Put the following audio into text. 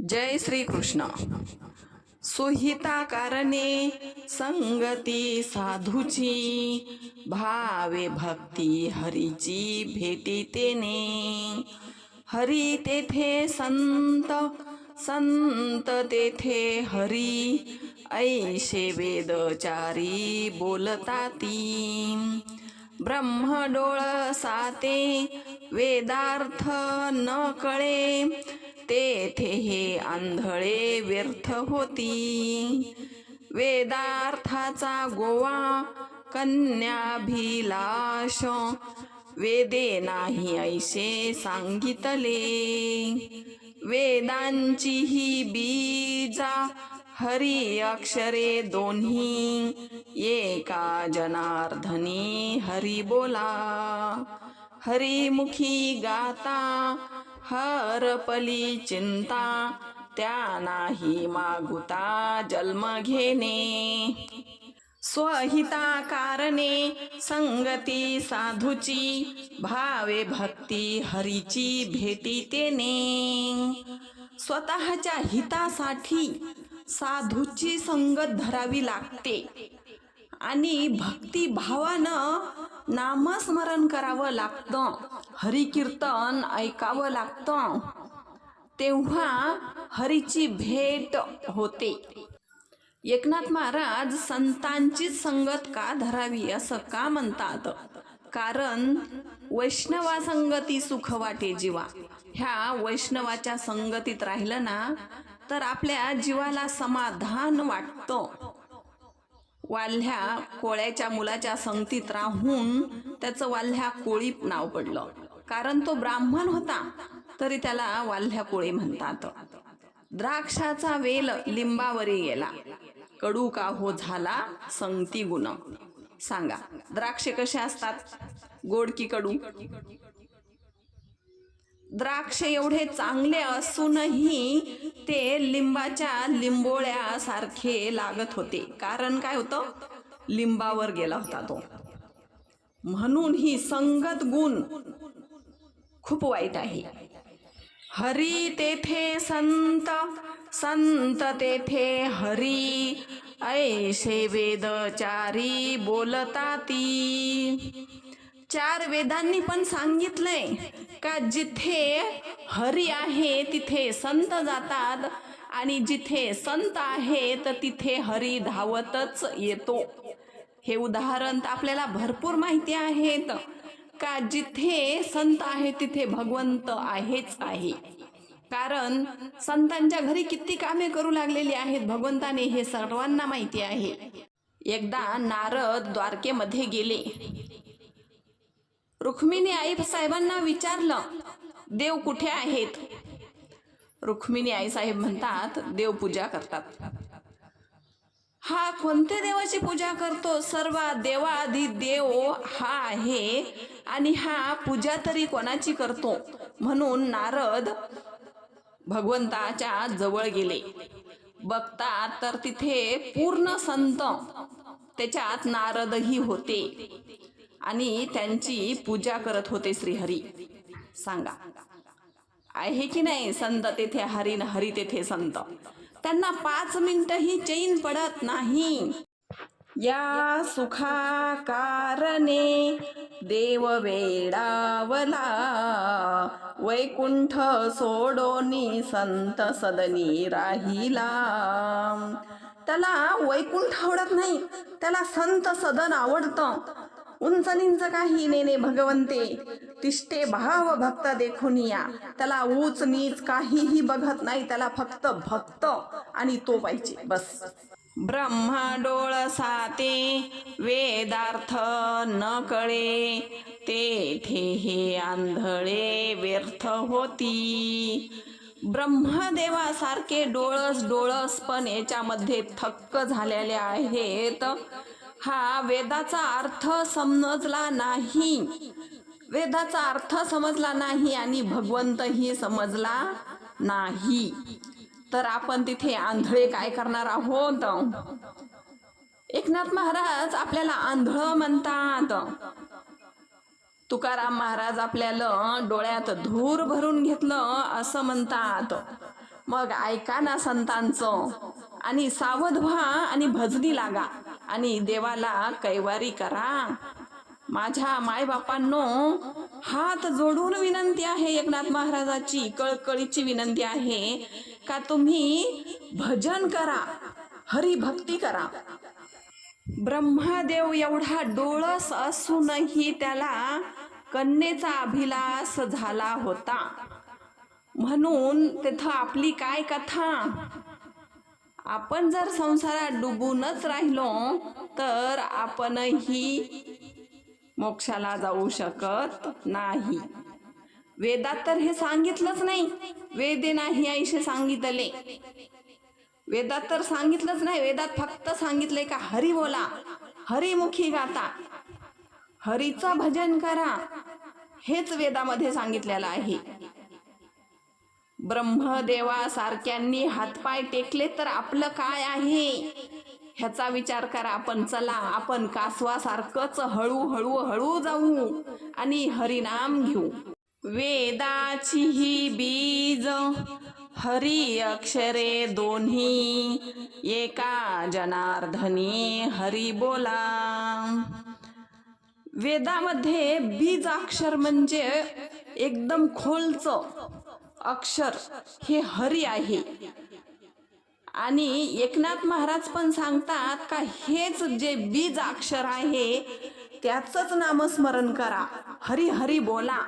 जय श्री कृष्ण सुहिता कारणे संगती साधूची भावे भक्ती हरीची भेटी तेने। हरी तेथे संत संत तेथे हरी ऐशे वेदचारी बोलताती। ब्रह्मडोळ साते वेदार्थ न कळे तेथे हे आंधळे व्यर्थ होती. वेदार्थाचा गोवा कन्याभिलाष वेदे नाही ऐसे सांगितले. वेदांची ही बीजा हरी अक्षरे दोन्ही एका जनार्दनी हरी बोला. हरिमुखी गाता हरपली चिंता त्या नाही मागुता जन्म घेणे. स्वहिता कारणे संगती साधूची भावे भक्ती हरीची भेटी तेने. स्वतःच्या हितासाठी साधूची संगत धरावी लागते आणि भक्ती भावानं नामस्मरण करावं लागतं. हरिकीर्तन ऐकावं लागतं. तेव्हा हरीची भेट होते. एकनाथ महाराज संतांची संगत का धरावी असं का म्हणतात? कारण वैष्णवा संगती सुख वाटे जीवा. ह्या वैष्णवाच्या संगतीत राहिलं ना तर आपल्या जीवाला समाधान वाटतं. वाल्ह्या कोळ्याच्या मुलाच्या संगतीत राहून त्याचं वाल्ह्या कोळी नाव पडलं. कारण तो ब्राह्मण होता तरी त्याला वाल्ह्या कोळी म्हणतात. द्राक्षाचा वेल लिंबावरी गेला. कडू का हो झाला संगती गुण. सांगा द्राक्षे कसे असतात? गोड की कडू? द्राक्ष एवढे चांगले असूनही ते लिंबाच्या लिंबोळ्यासारखे लागत होते. कारण काय होतं? लिंबावर गेला होता तो. म्हणून ही संगत गुण खूप वाईट आहे. हरी तेथे संत संत तेथे हरी. ऐशे वेदचारी बोलताती चार वेदांनी पण सांगितलंय का जिथे हरी आहे तिथे संत जातात आणि जिथे संत आहे तर तिथे हरी धावतच येतो. हे उदाहरण तर आपल्याला भरपूर माहिती आहेत. का जिथे संत आहे तिथे भगवंत आहेच आहे. कारण संतांच्या घरी किती कामे करू लागलेली आहेत भगवंताने हे सर्वांना माहिती आहे. एकदा नारद द्वारकेमध्ये गेले. रुक्मिणी आई साहेबांना विचारलं देव कुठे आहेत? रुक्मिणी आई साहेब म्हणतात देव पूजा करतात. हा कोणत्या देवाची पूजा करतो? सर्व देवाधी देव हा आहे आणि हा पूजा तरी कोणाची करतो? म्हणून नारद भगवंताच्या जवळ गेले. बघतात तर तिथे पूर्ण संत त्याच्यात नारदही होते आणि त्यांची पूजा करत होते श्रीहरी. सांगा आहे की नाही संत तेथे? हरी हरी तेथे संत? त्यांना पाच मिनिटही चैन पडत नाही. या सुखा कारणे देव वेडावला वैकुंठ सोडोनी संत सदनी राहिला. त्याला वैकुंठ आवडत नाही. त्याला संत सदन आवडतं. उंच निंच काही नेने भगवंते. तिष्ठे भाव भक्त देखून या त्याला ऊच नीच काहीही बघत नाही त्याला फक्त भक्त आणि तो पाहिजे बस. ब्रह्मा डोळ साते वेदार्थ न कळे. तेथे हे आंधळे व्यर्थ होती. ब्रह्मदेवासारखे डोळस डोळस पण याच्यामध्ये थक्क झालेले आहेत. हा वेदाचा अर्थ समजला नाही. वेदाचा अर्थ समजला नाही आणि भगवंतही समजला नाही. तर आपण तिथे आंधळे काय करणार आहोत? एकनाथ महाराज आपल्याला आंधळ म्हणतात. तुकाराम महाराज आपल्याला डोळ्यात धूर भरून घेतलं असं म्हणतात. मग ऐका ना संतांचं. आणि सावध व्हा आणि भजनी लागा. आणि देवाला कैवारी करा. माझ्या मायबापांनो हात जोडून विनंती आहे एकनाथ महाराजाची कळकळीची विनंती आहे का तुम्ही भजन करा हरिभक्ती करा. ब्रह्मादेव एवढा डोळस असूनही त्याला कन्येचा अभिलाष झाला होता. म्हणून तिथं आपली काय कथा? आपण जर संसारात डुबूनच राहिलो तर आपणही मोक्षाला जाऊ शकत नाही. वेदात तर हे सांगितलंच नाही. वेदे नाही आईशे सांगितले. वेदात तर सांगितलंच नाही. वेदात फक्त सांगितले का हरी बोला हरिमुखी गाता हरीचं भजन करा. हेच वेदामध्ये सांगितलेलं आहे. ब्रह्मदेवासारख्यांनी हातपाय टेकले तर आपलं काय आहे? ह्याचा विचार करा. आपण चला आपण कासवासारखंच हळूहळू हळू जाऊ आणि हरिनाम घेऊ. वेदाची ही बीज हरी अक्षरे दोन्ही एका जनार्दनी हरी बोला. वेदामध्ये बीज अक्षर म्हणजे एकदम खोलचं अक्षर हे हरी आहे. आणि एकनाथ महाराज पण सांगतात का हेच जे बीज अक्षर आहे त्याचंच नामस्मरण करा. हरी हरी बोला.